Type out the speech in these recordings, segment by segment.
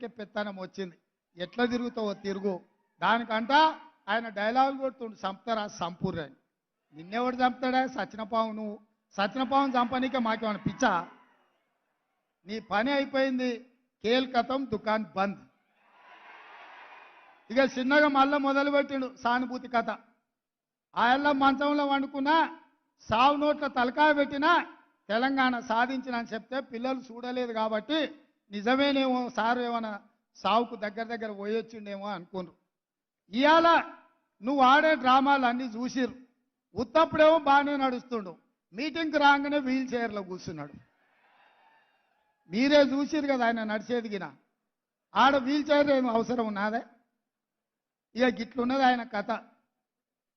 ఎరికే పెత్తనం వచ్చింది. ఎట్లా తిరుగుతావో తిరుగు. దానికంట ఆయన డైలాగులు కొడుతుండు చంపుతారా? సంపూర్ణ నిన్నెవడు చంపుతాడా? సచినపావు నువ్వు. సచినపావును చంపనీకే మాకేమైనా పిచ్చా? నీ పని అయిపోయింది. కేల్కతం దుకాన్ బంద్. ఇక చిన్నగా మళ్ళీ మొదలుపెట్టిండు సానుభూతి కథ. ఆయల్ల మంచంలో వండుకున్నా సావు నోట్ల తలకాయ పెట్టినా తెలంగాణ సాధించిన అని చెప్తే పిల్లలు చూడలేదు కాబట్టి నిజమేనేమో సారు ఏమైనా సావుకు దగ్గర దగ్గర పోయొచ్చిండేమో అనుకున్నారు ఇవాళ నువ్వు ఆడే డ్రామాలు అన్నీ చూసిర్రు. ఉత్తప్పుడేమో బాగానే నడుస్తుండు. మీటింగ్కి రాగానే వీల్ చైర్లో కూర్చున్నాడు. మీరే చూసిరు కదా ఆయన నడిచేది గిన. ఆడ వీల్ చైర్ ఏమి అవసరం ఉన్నదే? ఇక గిట్లున్నది ఆయన కథ.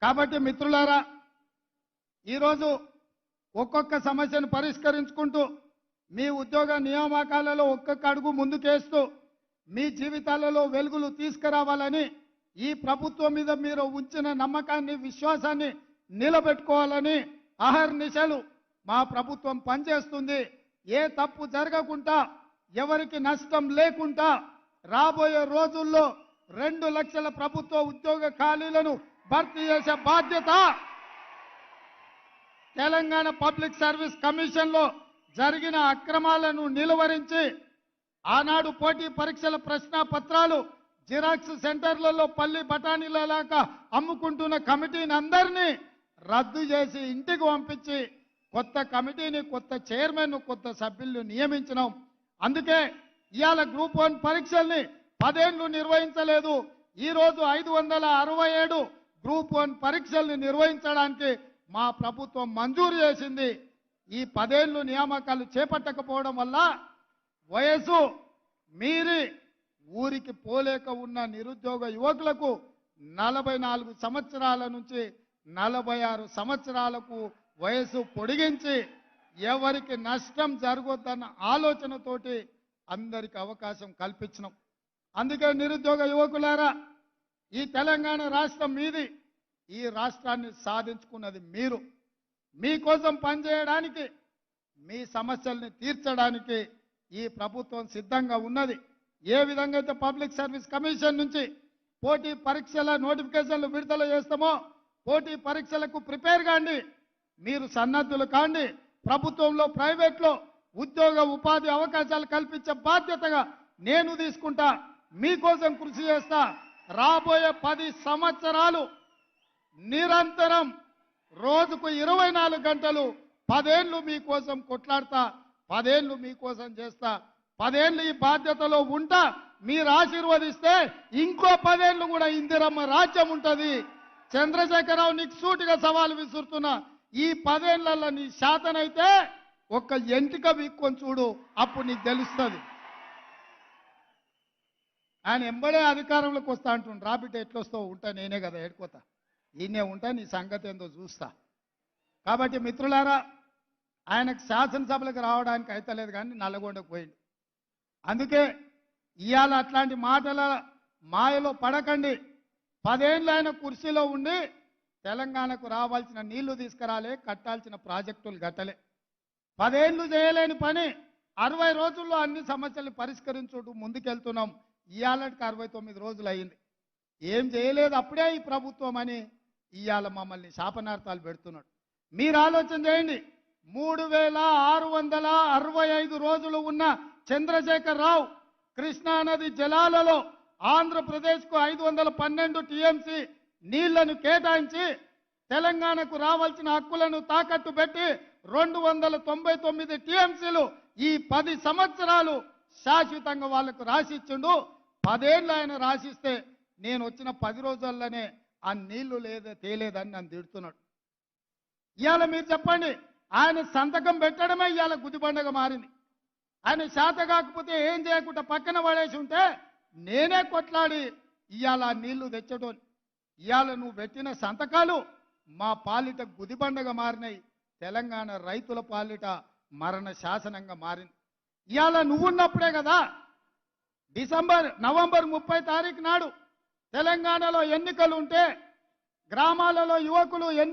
కాబట్టి మిత్రులారా ఈరోజు ఒక్కొక్క సమస్యను పరిష్కరించుకుంటూ మీ ఉద్యోగ నియామకాలలో ఒక్కొక్క అడుగు ముందుకేస్తూ మీ జీవితాలలో వెలుగులు తీసుకురావాలని ఈ ప్రభుత్వం మీద మీరు ఉంచిన నమ్మకాన్ని విశ్వాసాన్ని నిలబెట్టుకోవాలని అహర్నిశలు మా ప్రభుత్వం పనిచేస్తుంది. ఏ తప్పు జరగకుండా ఎవరికి నష్టం లేకుండా రాబోయే రోజుల్లో రెండు లక్షల ప్రభుత్వ ఉద్యోగ ఖాళీలను భర్తీ చేసే బాధ్యత తెలంగాణ పబ్లిక్ సర్వీస్ కమిషన్లో జరిగిన అక్రమాలను నిలువరించి ఆనాడు పోటీ పరీక్షల ప్రశ్న పత్రాలు జిరాక్స్ సెంటర్లలో పల్లి బఠానీలలాగా అమ్ముకుంటున్న కమిటీని అందరినీ రద్దు చేసి ఇంటికి పంపించి కొత్త కమిటీని కొత్త చైర్మన్ కొత్త సభ్యులను నియమించినాం. అందుకే ఇవాళ గ్రూప్ వన్ పరీక్షల్ని పదేళ్ళు నిర్వహించలేదు. ఈరోజు ఐదు వందల అరవై ఏడు గ్రూప్ వన్ పరీక్షల్ని నిర్వహించడానికి మా ప్రభుత్వం మంజూరు చేసింది. ఈ పదేళ్ళు నియామకాలు చేపట్టకపోవడం వల్ల వయసు మీరి ఊరికి పోలేక ఉన్న నిరుద్యోగ యువకులకు నలభై నాలుగు సంవత్సరాల నుంచి నలభై ఆరు సంవత్సరాలకు వయసు పొడిగించి ఎవరికి నష్టం జరగొద్దన్న ఆలోచనతోటి అందరికి అవకాశం కల్పించినాం. అందుకే నిరుద్యోగ యువకులారా ఈ తెలంగాణ రాష్ట్రం మీది ఈ రాష్ట్రాన్ని సాధించుకున్నది మీరు. మీకోసం పనిచేయడానికి మీ సమస్యల్ని తీర్చడానికి ఈ ప్రభుత్వం సిద్ధంగా ఉన్నది. ఏ విధంగా అయితే పబ్లిక్ సర్వీస్ కమిషన్ నుంచి పోటీ పరీక్షల నోటిఫికేషన్లు విడుదల చేస్తామో పోటీ పరీక్షలకు ప్రిపేర్ కాండి. మీరు సన్నద్ధులు కాండి. ప్రభుత్వంలో ప్రైవేట్లో ఉద్యోగ ఉపాధి అవకాశాలు కల్పించే బాధ్యతగా నేను తీసుకుంటా మీకోసం కృషి చేస్తా. రాబోయే పది సంవత్సరాలు నిరంతరం రోజుకు ఇరవై నాలుగు గంటలు పదేళ్ళు మీకోసం కొట్లాడతా పదేళ్ళు మీకోసం చేస్తా పదేళ్ళు ఈ బాధ్యతలో ఉంటా మీరు ఆశీర్వదిస్తే ఇంకో పదేళ్ళు కూడా ఇందిరమ్మ రాజ్యం ఉంటుంది. చంద్రశేఖరరావు నీకు సూటిగా సవాలు విసురుతున్నా ఈ పదేళ్ళలో నీ శాతనైతే ఒక్క ఎంటిక వీక్కొని చూడు అప్పుడు నీకు తెలుస్తుంది. ఆయన ఎంబడే అధికారంలోకి వస్తా అంటుండ్రు రాబిట్ ఎట్లొస్తావు ఉంటా నేనే కదా ఏడుకోతా. ఈయనే ఉంటా నీ సంగతి ఏందో చూస్తా. కాబట్టి మిత్రులారా ఆయనకు శాసనసభలకు రావడానికి అయితలేదు కానీ నల్లగొండకు పోయింది అందుకే ఇవాళ అట్లాంటి మాటల మాయలో పడకండి. పదేళ్ళు ఆయన కుర్చీలో ఉండి తెలంగాణకు రావాల్సిన నీళ్ళు తీసుకురాలే కట్టాల్సిన ప్రాజెక్టులు గట్టలే పదేళ్ళు చేయలేని పని అరవై రోజుల్లో అన్ని సమస్యలు పరిష్కరించుటూ ముందుకెళ్తున్నాం. ఇవాళకి అరవై తొమ్మిది రోజులు అయింది. ఏం చేయలేదు అప్పుడే ఈ ప్రభుత్వం అని ఇవాళ మమ్మల్ని శాపనార్థాలు పెడుతున్నాడు. మీరు ఆలోచన చేయండి. మూడు వేల ఆరు వందల అరవై ఐదు రోజులు ఉన్న చంద్రశేఖర్ రావు కృష్ణానది జలాలలో ఆంధ్రప్రదేశ్కు ఐదు వందల పన్నెండు టీఎంసీ నీళ్ళను కేటాయించి తెలంగాణకు రావాల్సిన హక్కులను తాకట్టు పెట్టి రెండు వందల తొంభై తొమ్మిది టీఎంసీలు ఈ పది సంవత్సరాలు శాశ్వతంగా వాళ్ళకు రాసిచ్చిండు. పదేళ్ళు ఆయన రాసిస్తే నేను వచ్చిన పది రోజుల్లోనే ఆ నీళ్ళు లేదా తేలేదని నన్ను తిడుతున్నాడు. ఇవాళ మీరు చెప్పండి ఆయన సంతకం పెట్టడమే ఇవాళ గుదిబండగా మారింది. ఆయన శాత కాకపోతే ఏం చేయకుండా పక్కన పడేసి ఉంటే నేనే కొట్లాడి ఇవాళ ఆ నీళ్ళు తెచ్చడం ఇవాళ నువ్వు పెట్టిన సంతకాలు మా పాలిట గుదిబండగా మారినాయి. తెలంగాణ రైతుల పాలిట మరణ శాసనంగా మారింది. ఇవాళ నువ్వున్నప్పుడే కదా డిసెంబర్ నవంబర్ ముప్పై తారీఖు నాడు తెలంగాణలో ఎన్నికలు ఉంటే గ్రామాలలో యువకులు ఎన్ని